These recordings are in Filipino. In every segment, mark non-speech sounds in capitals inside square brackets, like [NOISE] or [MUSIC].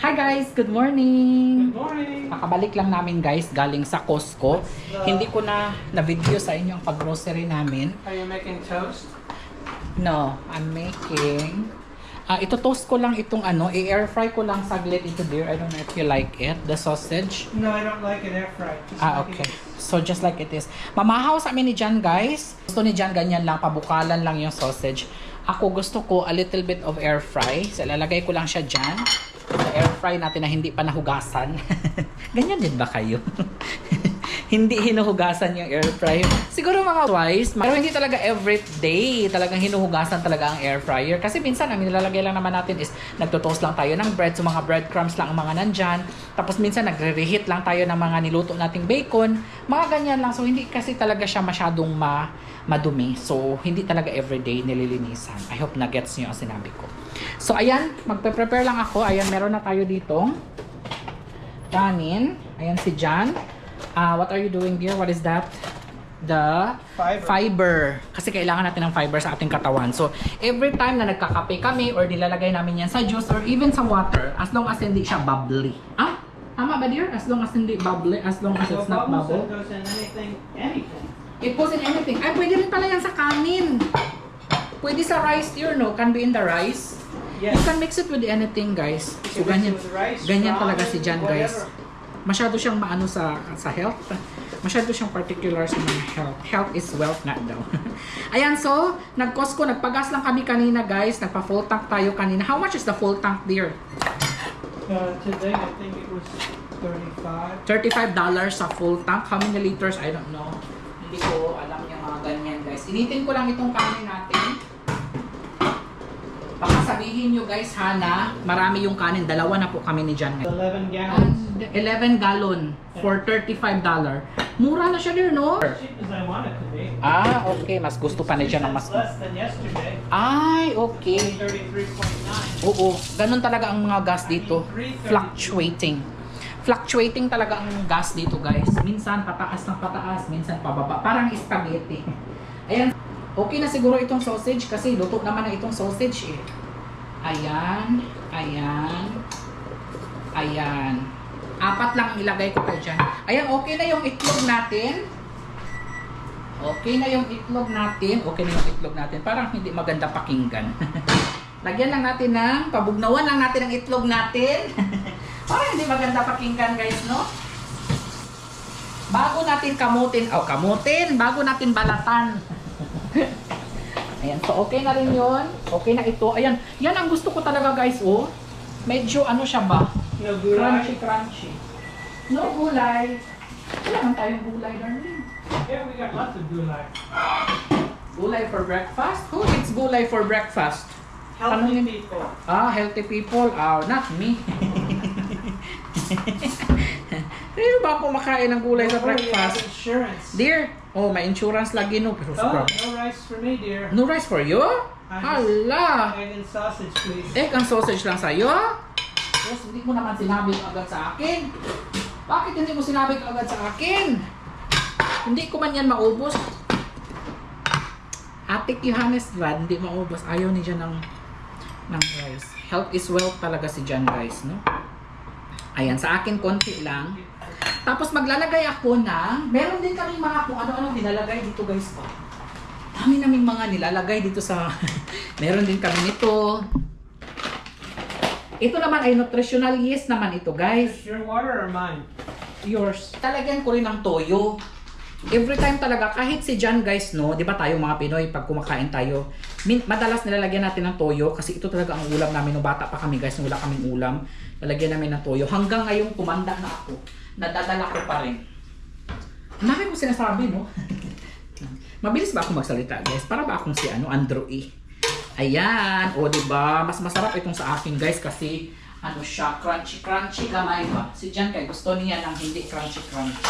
Hi guys, good morning. Good morning. Kakabalik lang namin guys galing sa Costco. Hindi ko na na-video sa inyo ang pag-grocery namin. Are you making toast? No, I'm making Ah, ito toast ko lang itong ano, i-air fry ko lang saglit ito dear. I don't know if you like it, the sausage. No, I don't like it air fried. Just Ah, okay. it- So just like it is. Mamahaw sa amin ni Jan, guys. Gusto ni Jan ganyan lang, pabukalan lang yung sausage. Ako gusto ko a little bit of air fry. So lalagay ko lang siya dyan. Air fry natin na hindi pa nahugasan. [LAUGHS] ganyan din ba kayo? [LAUGHS] hindi hinuhugasan yung air fry. Siguro mga twice, pero hindi talaga every day talagang hinuhugasan talaga ang air fryer. Kasi minsan, ang nilalagay lang naman natin is nagtotoast lang tayo ng bread. So mga breadcrumbs lang ang mga nandyan. Tapos minsan nagre-reheat lang tayo ng mga niluto nating bacon. Mga ganyan lang. So hindi kasi talaga siya masyadong ma madumi. So hindi talaga everyday nililinisan. I hope na gets niyo ang sinabi ko. So ayan, magpe-prepare lang ako. Ayan, meron na tayo ditong kanin. Ayan si Jan. Ah, what are you doing dear? What is that? The Fiber. fiber. Kasi kailangan natin ng fiber sa ating katawan. So, every time na nagkakape kami or nilalagay namin yan sa juice or even sa water, as long as hindi siya bubbly. Ah? Tama ba dear? As long as hindi bubbly, as long as it's not bubble. it goes in anything, anything. It goes in anything. Ay, pwede rin pala yan sa kanin. Pwede sa rice dear, no? Can be in the rice. Yes. You can mix it with anything, guys. So, ganyan, ganyan talaga si Jan, guys. Masyado siyang maano sa sa health. Masyado siyang particular sa mga health. Health is wealth na daw. [LAUGHS] Ayan, so, nag-Costco, nagpagas lang kami kanina, guys. Nagpa-full tank tayo kanina. How much is the full tank, dear? Uh, today, I think it was 35. $35 sa full tank. How many liters? I don't know. Hindi ko alam yung mga ganyan, guys. Initin ko lang itong kanin natin. Baka sabihin nyo, guys, Hana, marami yung kanin. Dalawa na po kami ni Jan. 11 gallons. And 11 gallon for $35. Mura na siya there, no? Cheap as I want it to be. Ah, okay. Mas gusto pa ni Jan ng mas... It's less than yesterday. Ay, okay. 33.9. Oo, ganun talaga ang mga gas dito. Fluctuating. Fluctuating talaga ang gas dito, guys. Minsan pataas ng pataas, minsan pababa. Parang spaghetti. [LAUGHS] Ayan. Okay na siguro itong sausage kasi luto naman na itong sausage eh. Ayan. Ayan. Ayan. Apat lang ilagay ko kayo dyan. Ayan, okay na yung itlog natin. Okay na yung itlog natin. Okay na yung itlog natin. Parang hindi maganda pakinggan. [LAUGHS] Lagyan lang natin ng, pabugnawan lang natin ang itlog natin. [LAUGHS] Parang hindi maganda pakinggan guys, no? Bago natin kamutin, oh kamutin, bago natin balatan. [LAUGHS] Ayan, so okay na rin yun. Okay na ito. Ayan, yan ang gusto ko talaga guys, oh. Medyo ano siya ba? No Crunchy, gulay. crunchy. No gulay. Wala man tayong gulay, darling. Yeah, we got lots of gulay. Gulay for breakfast? Who eats gulay for breakfast? Healthy Tanungin- people. Ah, healthy people. Ah, not me. [LAUGHS] Sino ba kumakain ng gulay sa have breakfast? insurance. Dear, oh, may insurance lagi no. Pero Oh, sobra. no rice for me, dear. No rice for you? Hala! Egg and sausage, please. Egg and sausage lang sa'yo? Yes, hindi mo naman sinabi agad sa akin. Bakit hindi mo sinabi agad sa akin? Hindi ko man yan maubos. Atik Johannes Brad, hindi maubos. Ayaw ni Jan ng, ng rice. Health is wealth talaga si Jan guys, no? Ayan, sa akin konti lang. Tapos maglalagay ako ng, meron din kami mga kung ano-ano nilalagay dito guys pa. Dami naming mga nilalagay dito sa, [LAUGHS] meron din kami nito. Ito naman ay nutritional yeast naman ito guys. Is your water or mine? Yours. Talagyan ko rin ng toyo. Every time talaga, kahit si John guys, no, di ba tayo mga Pinoy, pag kumakain tayo, min, madalas nilalagyan natin ng toyo kasi ito talaga ang ulam namin no bata pa kami guys, nung wala kaming ulam. Lalagyan namin ng toyo. Hanggang ngayon, tumanda na ako. Nadadala ko pa rin. Ang ko sinasabi, no? [LAUGHS] Mabilis ba ako magsalita, guys? Para ba akong si ano, Andrew E? Ayan. O, ba? Mas masarap itong sa akin, guys, kasi ano siya, crunchy, crunchy gamay ba? Si Jan kay gusto niya ng hindi crunchy, crunchy.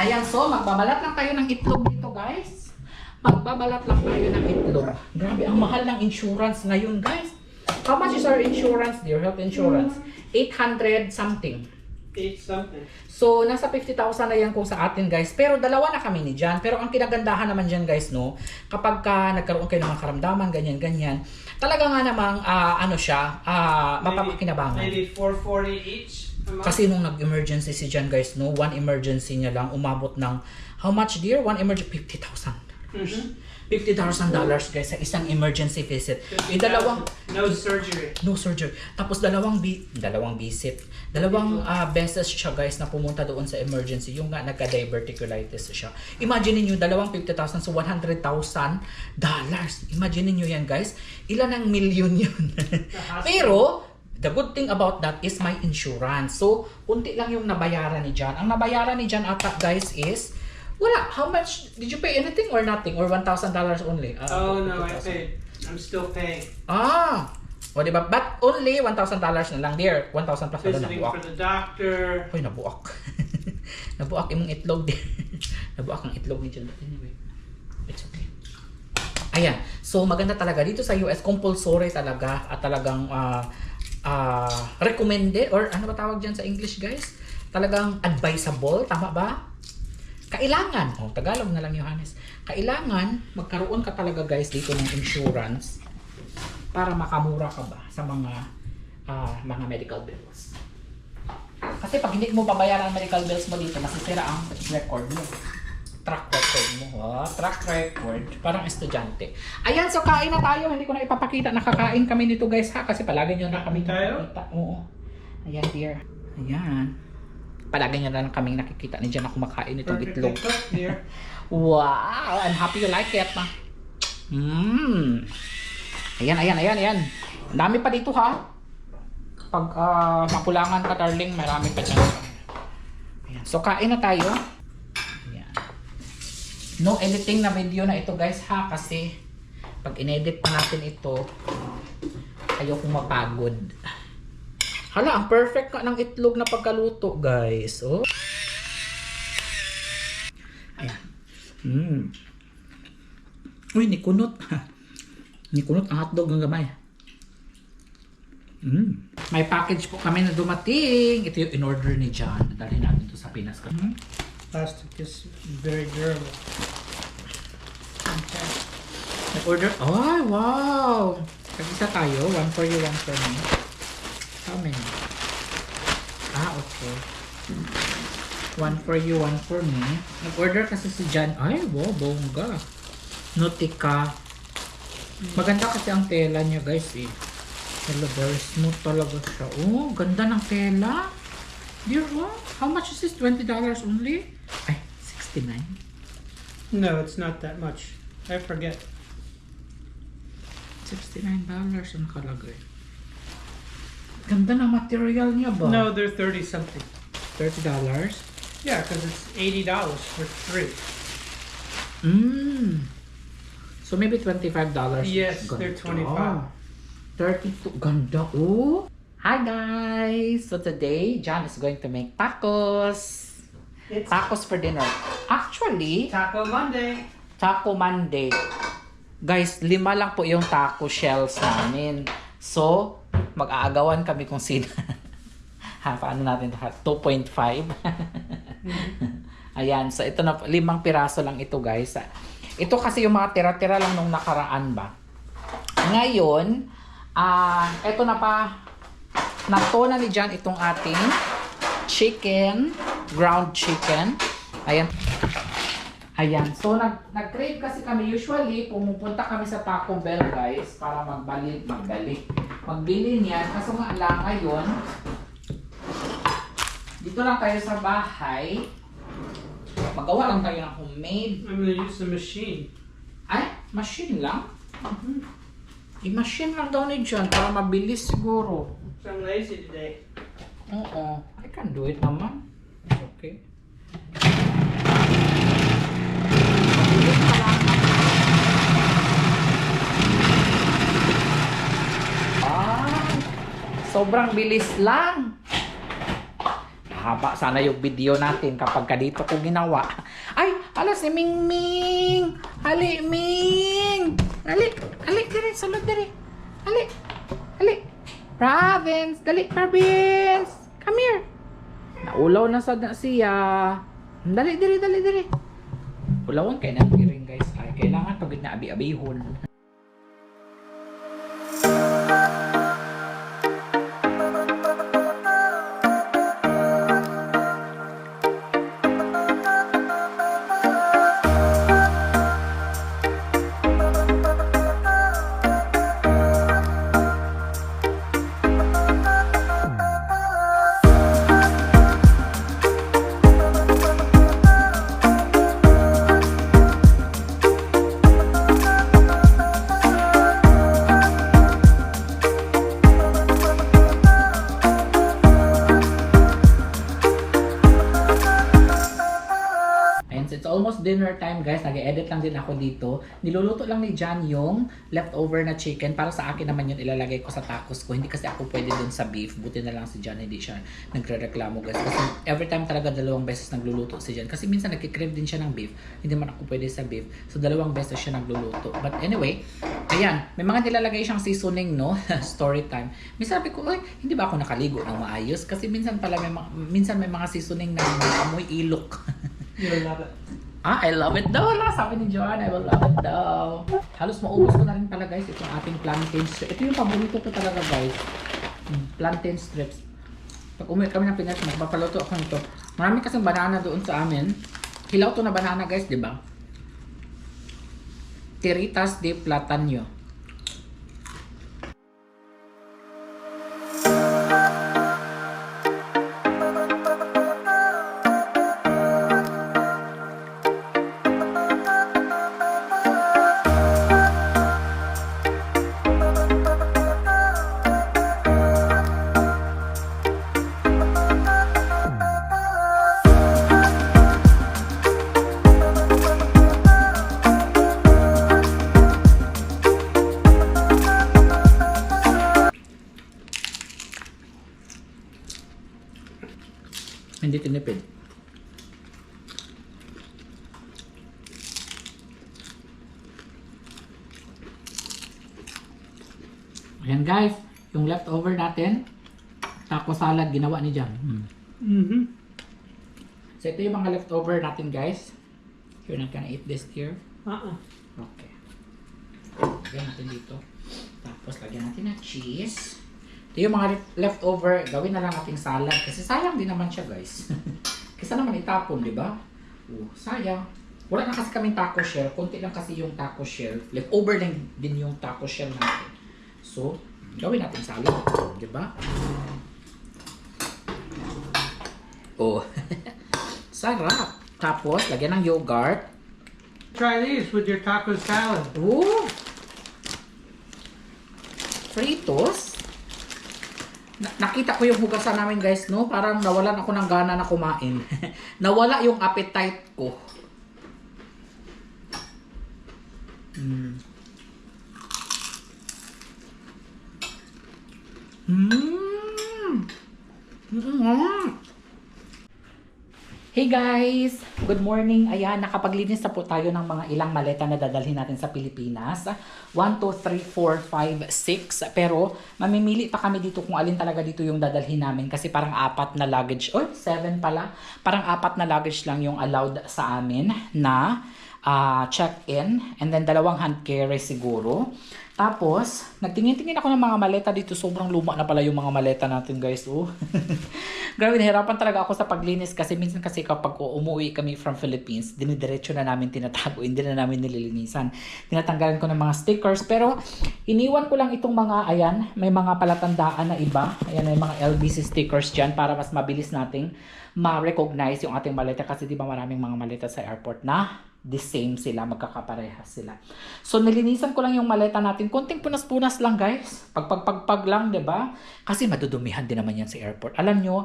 Ayan, so magbabalat lang tayo ng itlog dito, guys. Magbabalat lang tayo ng itlog. Grabe, ang mahal ng insurance ngayon, guys. How much is our insurance, dear? Health insurance? 800 something. Something. So, nasa 50,000 na yan kung sa atin, guys. Pero dalawa na kami ni Jan. Pero ang kinagandahan naman dyan, guys, no, kapag ka nagkaroon kayo ng mga karamdaman, ganyan, ganyan, talaga nga namang, ah, ano siya, ah, mapapakinabangan. Maybe 440 each. Kasi nung nag-emergency si Jan, guys, no, one emergency niya lang, umabot ng, how much, dear? One emergency, 50,000. Mhm. $50,000 dollars guys sa isang emergency visit. Yung dalawang No surgery. no surgery. Tapos dalawang bi dalawang visit. Dalawang ah, beses siya guys na pumunta doon sa emergency. Yung nga nagka-diverticulitis siya. Imagine niyo dalawang 50,000 so 100,000 dollars. Imagine niyo yan guys. Ilan ang milyon [LAUGHS] yun. Pero the good thing about that is my insurance. So, unti lang yung nabayaran ni John. Ang nabayaran ni John ata guys is wala. How much? Did you pay anything or nothing? Or $1,000 only? Ah, Oh no, I 50,000. paid. I'm still paying. Ah! O diba? But only $1,000 na lang there. 1,000 plus wala Visiting nabuak. for the doctor. Uy, nabuak. [LAUGHS] nabuak imong itlog there. [LAUGHS] nabuak ang itlog ni Jill. Anyway, it's okay. Ayan. So, maganda talaga. Dito sa US, compulsory talaga at talagang ah ah, recommended or ano ba tawag dyan sa English, guys? Talagang advisable. Tama ba? Kailangan, oh, Tagalog na lang Johannes. Kailangan magkaroon ka talaga guys dito ng insurance para makamura ka ba sa mga ah, mga medical bills. Kasi pag hindi mo babayaran ang medical bills mo dito, masisira ang record mo. Track record mo. Oh, track record. Parang estudyante. Ayan, so kain na tayo. Hindi ko na ipapakita. Nakakain kami nito guys ha. Kasi palagi nyo na kami Kain tayo? Oo. Ayan dear. Ayan. Palagi na lang kaming nakikita ni Jan na kumakain itong itlog. [LAUGHS] Wow! I'm happy you like it, ma. Mmm. Ayan, ayan, ayan, ayan. Dami pa dito, ha? Pag ah, makulangan ka, darling, marami pa dyan. Ayan. So, kain na tayo. Ayan. No editing na video na ito, guys, ha? Kasi, pag inedit pa natin ito, ayokong mapagod. Hala, ang perfect ka ng itlog na pagkaluto, guys. Oh. Ayan. Mm. Uy, ni kunot. [LAUGHS] ni kunot ang hotdog ng gamay. Mm. May package po kami na dumating. Ito yung in-order ni John. Dalhin natin to sa Pinas. Mm. Plastic is very durable. Okay. Nag-order. Ay, wow! Tag-isa tayo. One for you, one for me. How many? Ah, okay. One for you, one for me. Nag-order kasi si John. Ay, wow, bongga. Nutika. Maganda kasi ang tela niya, guys, eh. Hello, very smooth talaga siya. Oh, ganda ng tela. Dear, oh, how much is this? $20 only? Ay, 69. No, it's not that much. I forget. $69 ang nakalagay. Ganda ng material niya ba? No, they're 30 something. $30? Yeah, because it's $80 for three. Mm. So maybe $25. Yes, Ganda. they're 25. 32. Ganda. Oh. Hi guys! So today, John is going to make tacos. It's Tacos for dinner. Actually, Taco Monday. Taco Monday. Guys, lima lang po yung taco shells namin. So, mag-aagawan kami kung sino. [LAUGHS] ha, paano natin ito? 2.5. [LAUGHS] Ayan, so ito na, limang piraso lang ito guys. Ito kasi yung mga tira-tira lang nung nakaraan ba. Ngayon, ah, ito na pa, nato na ni John itong ating chicken, ground chicken. Ayan. Ayan. So, nag, nag-crave kasi kami. Usually, pumupunta kami sa Taco Bell, guys, para magbali, magbali. Magbili niyan. Kaso nga lang, ngayon, dito lang tayo sa bahay. Magawa lang tayo ng homemade. I'm gonna use the machine. Ay, machine lang? I-machine lang daw ni John para mabilis siguro. So I'm lazy today. Oo. I can do it naman. Okay. Mabilis pa lang. Ah, sobrang bilis lang. Haba sana yung video natin kapag ka dito ko ginawa. Ay, alas si Ming Ming. Ali, Ming. Ali, ali, diri, sulod diri. Ali, ali. Province, dali, Province. Come here. Naulaw na sad na siya. Dali, dali, dali, dali. Ulawan kay na ring guys. Ay, kailangan pagod na abi-abihon. Almost dinner time guys. Nag-edit lang din ako dito. Niluluto lang ni Jan yung leftover na chicken. Para sa akin naman yun ilalagay ko sa tacos ko. Hindi kasi ako pwede dun sa beef. Buti na lang si Jan hindi siya nagre-reklamo guys. Kasi every time talaga dalawang beses nagluluto si Jan. Kasi minsan nagkikrave din siya ng beef. Hindi man ako pwede sa beef. So dalawang beses siya nagluluto. But anyway, ayan. May mga nilalagay siyang seasoning no. [LAUGHS] Story time. Minsan sabi ko, ay, hindi ba ako nakaligo ng maayos? Kasi minsan pala may, minsan may mga seasoning na amoy ilok. [LAUGHS] You'll love it. Ah, I love it daw. Wala, sabi ni Joanne, I will love it daw. Halos maubos ko na rin pala guys itong ating plantain strips. Ito yung paborito ko talaga guys. Plantain strips. Pag umuwi kami ng Pinas, magpapaluto ako nito. Marami kasing banana doon sa amin. Hilaw to na banana guys, di ba? Tiritas de platano. Ayan guys, yung leftover natin, taco salad ginawa ni Jan. Mm. Mm-hmm. So ito yung mga leftover natin guys. You're not gonna eat this here. Uh-uh. Okay. Lagyan natin dito. Tapos lagyan natin ng cheese. Ito yung mga lef- leftover, gawin na lang nating salad. Kasi sayang din naman siya guys. [LAUGHS] Kasi naman itapon, di ba? Oh, sayang. Wala na kasi kaming taco shell. Konti lang kasi yung taco shell. Leftover lang din yung taco shell natin. So, gawin natin salad. Di ba? Oh. [LAUGHS] Sarap. Tapos, lagyan ng yogurt. Try these with your taco salad. Ooh! Fritos? Na- nakita ko yung hugasan namin guys, no? Parang nawalan ako ng gana na kumain. [LAUGHS] Nawala yung appetite ko. Mm. Mm. Mm. Hey guys! Good morning! Ayan, nakapaglinis na po tayo ng mga ilang maleta na dadalhin natin sa Pilipinas. 1, 2, 3, 4, 5, 6. Pero mamimili pa kami dito kung alin talaga dito yung dadalhin namin kasi parang apat na luggage. Oh, 7 pala. Parang apat na luggage lang yung allowed sa amin na ah, check-in. And then dalawang hand carry siguro. Tapos, nagtingin-tingin ako ng mga maleta dito. Sobrang luma na pala yung mga maleta natin, guys. Oh. [LAUGHS] Grabe, nahirapan talaga ako sa paglinis kasi minsan kasi kapag umuwi kami from Philippines, dinidiretso na namin tinatago, hindi na namin nililinisan. Tinatanggalan ko ng mga stickers. Pero, iniwan ko lang itong mga, ayan, may mga palatandaan na iba. Ayan, may mga LBC stickers dyan para mas mabilis nating ma-recognize yung ating maleta kasi di ba maraming mga maleta sa airport na the same sila, magkakaparehas sila. So, nilinisan ko lang yung maleta natin. Konting punas-punas lang, guys. Pagpagpagpag lang, 'di ba? Kasi madudumihan din naman yan sa airport. Alam nyo,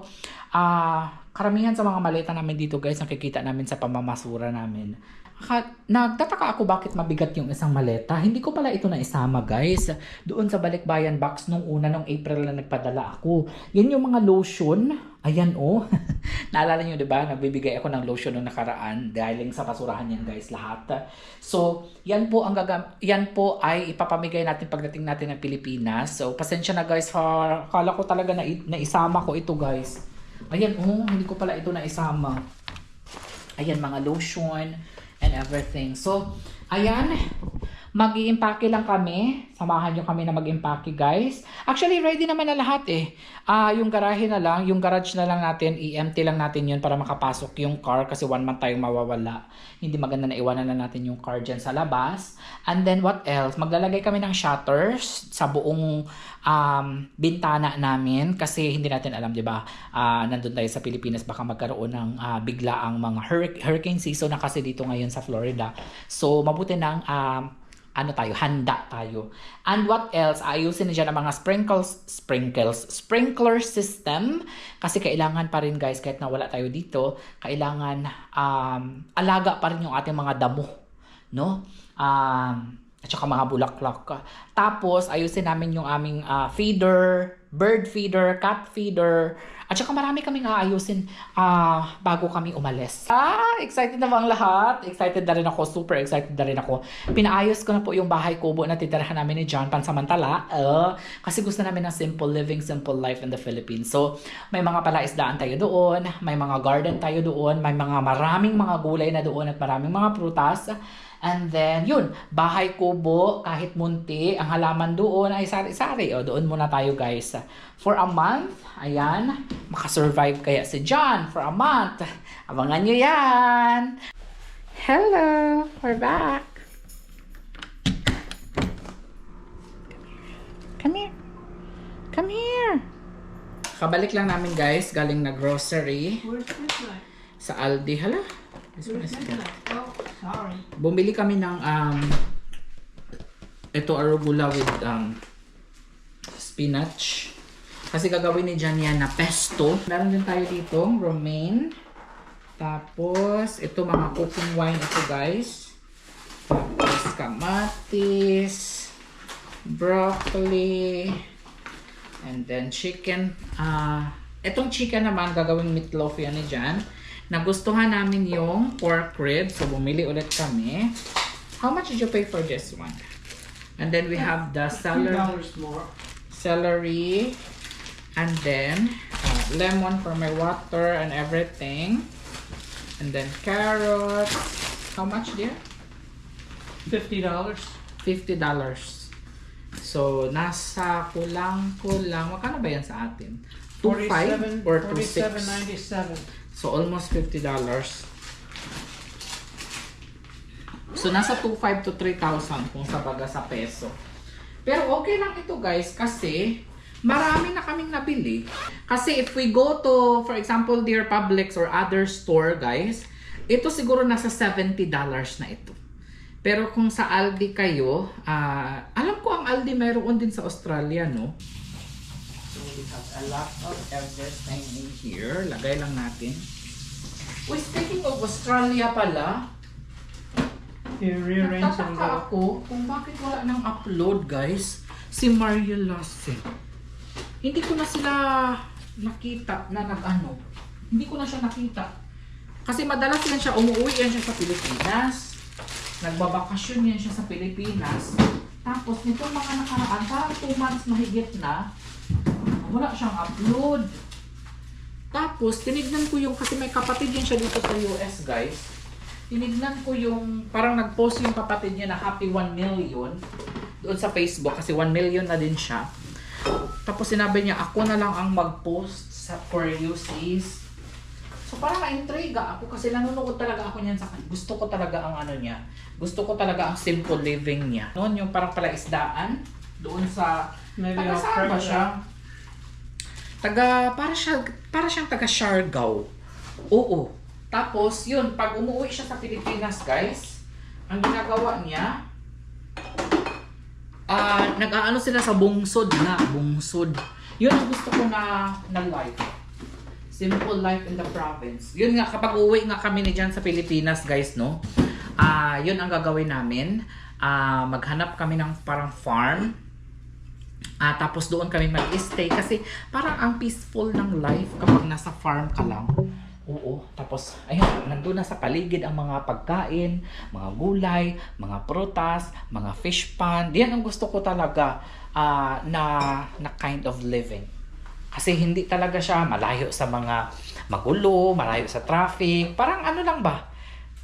ah karamihan sa mga maleta namin dito, guys, nakikita namin sa pamamasura namin. Ka- nagtataka ako bakit mabigat yung isang maleta. Hindi ko pala ito na isama, guys. Doon sa balikbayan box nung una, nung April na nagpadala ako. Yan yung mga lotion. Ayan, oh. [LAUGHS] Naalala nyo, ba? Nagbibigay ako ng lotion nung nakaraan. Dahil sa basurahan yan, guys, lahat. So, yan po ang gagam yan po ay ipapamigay natin pagdating natin ng Pilipinas. So, pasensya na guys, ha, kala ko talaga na, na isama ko ito, guys. Ayan, oh, hindi ko pala ito na isama. Ayan, mga lotion and everything. So, ayan, mag impake lang kami. Samahan nyo kami na mag-impake, guys. Actually, ready naman na lahat eh. Ah, yung garahe na lang, yung garage na lang natin, i-empty lang natin yun para makapasok yung car kasi one month tayong mawawala. Hindi maganda na iwanan na natin yung car dyan sa labas. And then, what else? Maglalagay kami ng shutters sa buong um, bintana namin kasi hindi natin alam, di ba? Ah, nandun tayo sa Pilipinas, baka magkaroon ng ah, biglaang mga hurric- hurricane season na kasi dito ngayon sa Florida. So, mabuti nang um, ano tayo, handa tayo. And what else? Ayusin na dyan ang mga sprinkles, sprinkles, sprinkler system. Kasi kailangan pa rin guys, kahit na wala tayo dito, kailangan um, alaga pa rin yung ating mga damo. No? Um, at saka mga bulaklak. Tapos, ayusin namin yung aming ah, feeder, bird feeder, cat feeder. At saka marami kaming aayusin ah, bago kami umalis. Ah, excited na ba ang lahat? Excited na rin ako. Super excited na rin ako. Pinaayos ko na po yung bahay kubo na titirahan namin ni John pansamantala. Uh, kasi gusto namin ng simple living, simple life in the Philippines. So, may mga palaisdaan tayo doon. May mga garden tayo doon. May mga maraming mga gulay na doon at maraming mga prutas. And then, yun, bahay kubo, kahit munti, ang halaman doon ay sari-sari. O, doon muna tayo guys. For a month, ayan, makasurvive kaya si John for a month. Abangan nyo yan! Hello! We're back! Come here! Come here! Kabalik lang namin guys, galing na grocery sa Aldi. Hala, this one Where's is good. midnight? Oh, sorry. Bumili kami ng um ito arugula with um spinach. Kasi gagawin ni Jan yan na pesto. Meron din tayo dito, romaine. Tapos, ito mga cooking wine ito guys. Tapos, kamatis, broccoli, and then chicken. ah itong chicken naman, gagawing meatloaf yan ni Jan. Nagustuhan namin yung pork ribs. So, bumili ulit kami. How much did you pay for this one? And then we have the celery, more. celery and then uh, lemon for my water and everything. And then carrots. How much, dear? Fifty dollars. $50. So, nasa kulang-kulang. Magkano ba yan sa atin? 2.5 or 2.6? Forty-seven ninety-seven. So, almost $50. So, nasa 2.5 to 3,000 kung sa baga sa peso. Pero okay lang ito guys kasi marami na kaming nabili. Kasi if we go to, for example, Dear Publix or other store guys, ito siguro nasa $70 na ito. Pero kung sa Aldi kayo, ah, alam ko ang Aldi mayroon din sa Australia, no? So we have a lot of everything in here. Lagay lang natin. Uy, speaking of Australia pala, You rearrange and nagtataka ako kung bakit wala nang upload, guys, si Mario Lasse. Hindi ko na sila nakita na nag-ano. Hindi ko na siya nakita. Kasi madalas yan siya, umuwi yan siya sa Pilipinas. Nagbabakasyon yan siya sa Pilipinas. Tapos nitong mga nakaraan, parang 2 months mahigit na, wala siyang upload. Tapos, tinignan ko yung, kasi may kapatid yan siya dito sa US, guys. Tinignan ko yung, parang nag-post yung kapatid niya na happy 1 million doon sa Facebook kasi 1 million na din siya. Tapos sinabi niya, ako na lang ang mag-post sa for you sis. So parang na-intriga ako kasi nanonood talaga ako niyan sa kanya. Gusto ko talaga ang ano niya. Gusto ko talaga ang simple living niya. Noon yung parang palaisdaan doon sa Maybe taga saan ba siya? Taga para siya para siyang taga Siargao. Oo. Tapos yun, pag umuwi siya sa Pilipinas, guys, ang ginagawa niya ah nag-aano sila sa bungsod na, bungsod. Yun ang gusto ko na na life. Simple life in the province. Yun nga, kapag uwi nga kami ni dyan sa Pilipinas, guys, no? Ah, yun ang gagawin namin. Ah, maghanap kami ng parang farm. Ah, tapos doon kami mag-stay kasi parang ang peaceful ng life kapag nasa farm ka lang. Oo. Tapos, ayun, nandun na sa paligid ang mga pagkain, mga gulay, mga prutas, mga fish pond. Yan ang gusto ko talaga ah, na, na kind of living. Kasi hindi talaga siya malayo sa mga magulo, malayo sa traffic. Parang ano lang ba?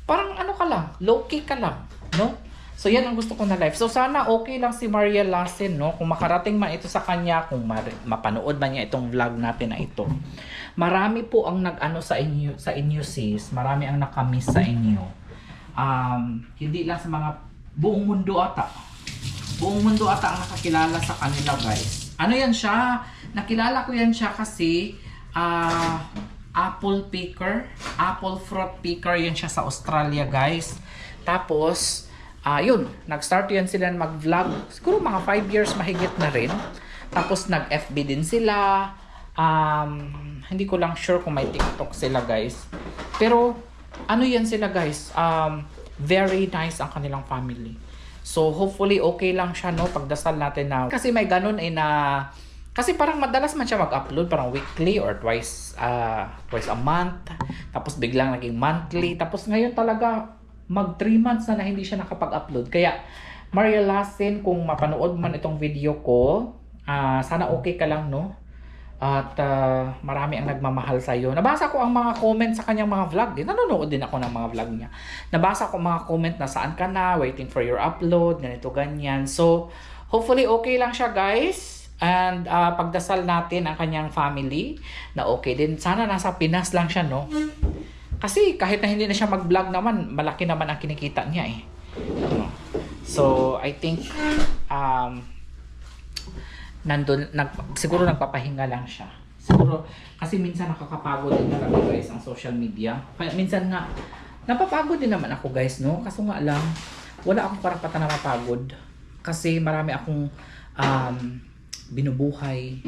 Parang ano ka lang, low-key ka lang, no? So yan ang gusto ko na life. So sana okay lang si Maria Lassen, no? Kung makarating man ito sa kanya, kung mapanood man niya itong vlog natin na ito. Marami po ang nag-ano sa inyo, sa inyo sis. Marami ang nakamiss sa inyo. Um, hindi lang sa mga buong mundo ata. Buong mundo ata ang nakakilala sa kanila, guys. Ano yan siya? Nakilala ko yan siya kasi ah apple picker, apple fruit picker yan siya sa Australia, guys. Tapos, ah yun, nag-start yan sila mag-vlog. Siguro mga 5 years mahigit na rin. Tapos nag-FB din sila. Um, hindi ko lang sure kung may TikTok sila, guys. Pero, ano yan sila, guys? Um, very nice ang kanilang family. So, hopefully, okay lang siya, no? Pagdasal natin na. Kasi may ganun eh na... Kasi parang madalas man siya mag-upload, parang weekly or twice, uh, twice a month. Tapos biglang naging monthly. Tapos ngayon talaga, mag 3 months na na hindi siya nakapag-upload. Kaya, Maria Lassen, kung mapanood man itong video ko, ah, sana okay ka lang, no? At ah, marami ang nagmamahal sa iyo. Nabasa ko ang mga comment sa kanyang mga vlog. Din nanonood din ako ng mga vlog niya. Nabasa ko mga comment na saan ka na, waiting for your upload, ganito ganyan. So, hopefully okay lang siya, guys. And ah, pagdasal natin ang kanyang family na okay din. Sana nasa Pinas lang siya, no? Kasi kahit na hindi na siya mag-vlog naman, malaki naman ang kinikita niya eh. Ano? So, I think um, nandun, nag, siguro nagpapahinga lang siya. Siguro, kasi minsan nakakapagod din talaga guys ang social media. Kaya minsan nga, napapagod din naman ako guys, no? Kaso nga lang, wala akong karapatan na mapagod. Kasi marami akong um, binubuhay,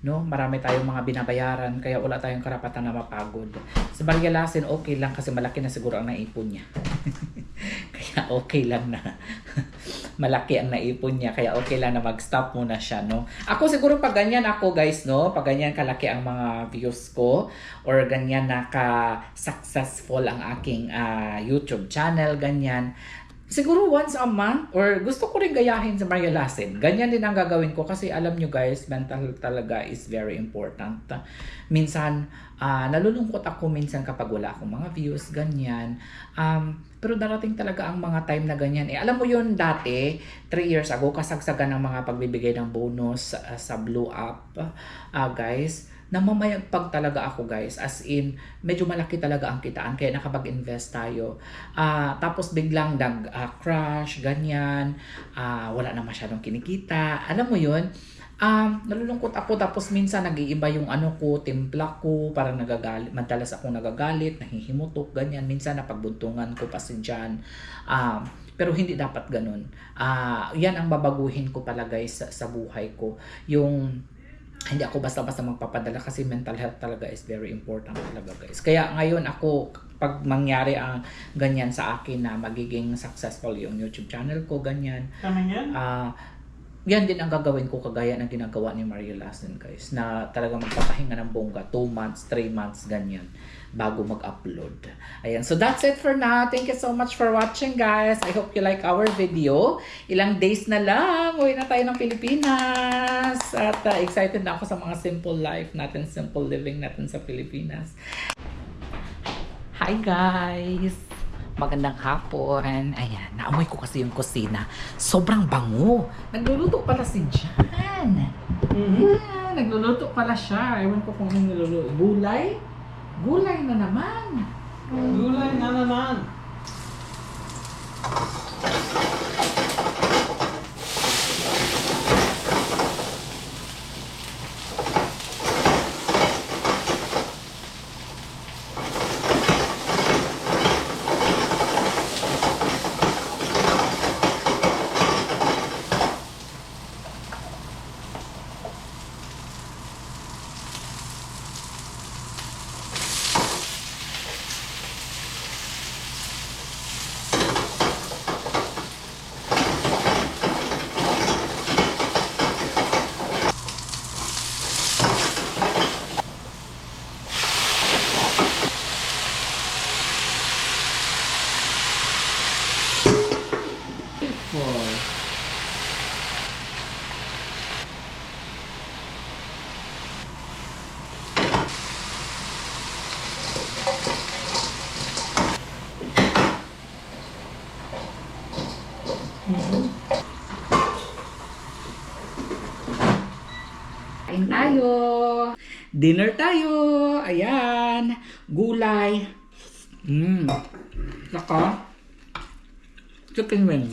no? Marami tayong mga binabayaran, kaya wala tayong karapatan na mapagod. Si Maria Lassen, okay lang kasi malaki na siguro ang naipon niya. [LAUGHS] [LAUGHS] kaya okay lang na. [LAUGHS] malaki ang naipon niya, kaya okay lang na mag-stop muna siya, no? Ako siguro pag ganyan ako, guys, no? Pag ganyan kalaki ang mga views ko, or ganyan na ka-successful ang aking ah, YouTube channel, ganyan, Siguro once a month or gusto ko rin gayahin sa Maria Lassen. Ganyan din ang gagawin ko kasi alam nyo guys, mental talaga is very important. Minsan, ah, nalulungkot ako minsan kapag wala akong mga views, ganyan. Um, pero darating talaga ang mga time na ganyan. Eh, alam mo yun dati, 3 years ago, kasagsagan ng mga pagbibigay ng bonus ah, sa Blue Up, ah, guys. Namamayagpag talaga ako guys. As in medyo malaki talaga ang kitaan kaya nakapag-invest tayo. Ah, tapos biglang nag ah, crash ganyan. Ah, wala na masyadong kinikita. Alam mo yun um, nalulungkot ako tapos minsan nag-iiba yung ano ko timpla ko parang nagagalit madalas akong nagagalit nahihimutok ganyan minsan napagbuntungan ko pa si Jan um, pero hindi dapat ganun Ah, yan ang babaguhin ko pala guys sa, sa buhay ko yung hindi ako basta-basta magpapadala kasi mental health talaga is very important talaga guys. Kaya ngayon ako pag mangyari ang ganyan sa akin na magiging successful yung YouTube channel ko, ganyan. Coming in? Ah, yan din ang gagawin ko kagaya ng ginagawa ni Maria Lassen guys na talaga magpapahinga ng bongga 2 months, 3 months ganyan bago mag-upload. Ayan, so that's it for now. Thank you so much for watching guys. I hope you like our video. Ilang days na lang, uwi na tayo ng Pilipinas. At uh, excited na ako sa mga simple life natin, simple living natin sa Pilipinas. Hi guys! Magandang hapon. Ayan, naamoy ko kasi yung kusina. Sobrang bango. Nagluluto pala si Jan. Mm-hmm. Ah, nagluluto pala siya. Ewan ko kung anong niluluto. Gulay? Gulay na naman. Gulay na naman. Dinner tayo. Ayan. Gulay. Mmm. Saka, chicken wing.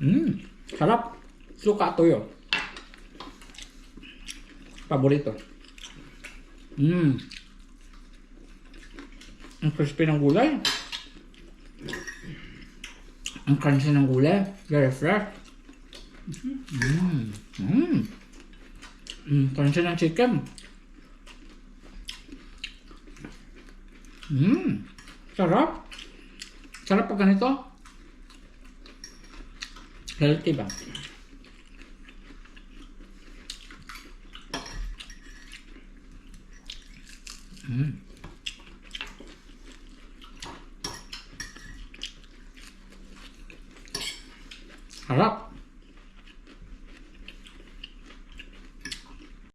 Mmm. Sarap. Suka toyo. Paborito. Mmm. Ang crispy ng gulay. Ang crunchy ng gulay. Very fresh. Mmm. Mmm. Mmm. Crunchy ng chicken. Mmm. Sarap. Sarap pag ganito. Healthy ba? Mm. Harap.